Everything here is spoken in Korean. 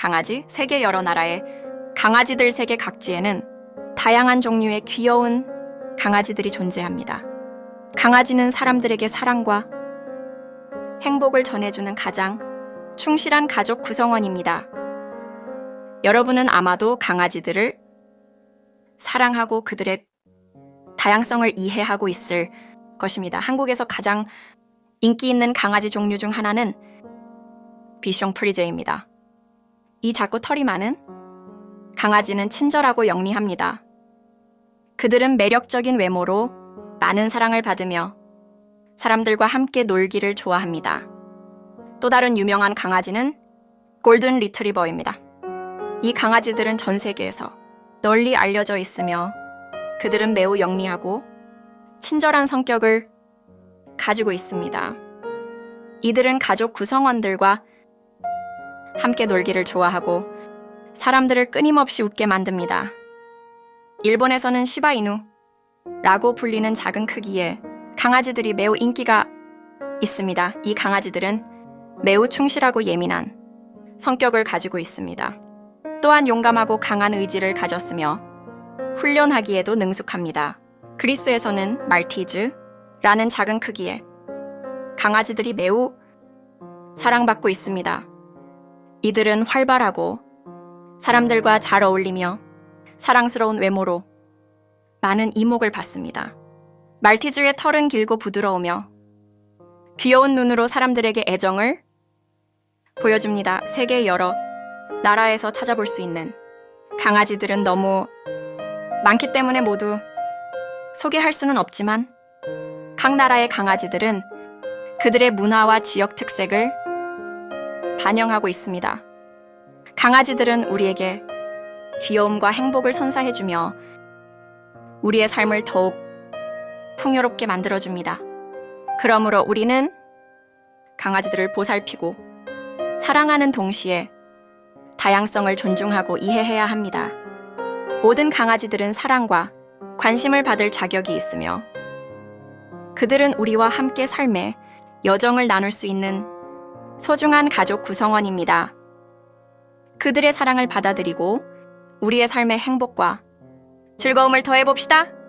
강아지 세계 여러 나라의 강아지들 세계 각지에는 다양한 종류의 귀여운 강아지들이 존재합니다. 강아지는 사람들에게 사랑과 행복을 전해주는 가장 충실한 가족 구성원입니다. 여러분은 아마도 강아지들을 사랑하고 그들의 다양성을 이해하고 있을 것입니다. 한국에서 가장 인기 있는 강아지 종류 중 하나는 비숑 프리제입니다. 이 작고 털이 많은 강아지는 친절하고 영리합니다. 그들은 매력적인 외모로 많은 사랑을 받으며 사람들과 함께 놀기를 좋아합니다. 또 다른 유명한 강아지는 골든 리트리버입니다. 이 강아지들은 전 세계에서 널리 알려져 있으며 그들은 매우 영리하고 친절한 성격을 가지고 있습니다. 이들은 가족 구성원들과 함께 놀기를 좋아하고 사람들을 끊임없이 웃게 만듭니다. 일본에서는 시바이누라고 불리는 작은 크기의 강아지들이 매우 인기가 있습니다. 이 강아지들은 매우 충실하고 예민한 성격을 가지고 있습니다. 또한 용감하고 강한 의지를 가졌으며 훈련하기에도 능숙합니다. 그리스에서는 말티즈라는 작은 크기의 강아지들이 매우 사랑받고 있습니다. 이들은 활발하고 사람들과 잘 어울리며 사랑스러운 외모로 많은 이목을 받습니다. 말티즈의 털은 길고 부드러우며 귀여운 눈으로 사람들에게 애정을 보여줍니다. 세계 여러 나라에서 찾아볼 수 있는 강아지들은 너무 많기 때문에 모두 소개할 수는 없지만 각 나라의 강아지들은 그들의 문화와 지역 특색을 반영하고 있습니다. 강아지들은 우리에게 귀여움과 행복을 선사해주며 우리의 삶을 더욱 풍요롭게 만들어줍니다. 그러므로 우리는 강아지들을 보살피고 사랑하는 동시에 다양성을 존중하고 이해해야 합니다. 모든 강아지들은 사랑과 관심을 받을 자격이 있으며 그들은 우리와 함께 삶의 여정을 나눌 수 있는 소중한 가족 구성원입니다. 그들의 사랑을 받아들이고 우리의 삶의 행복과 즐거움을 더해봅시다.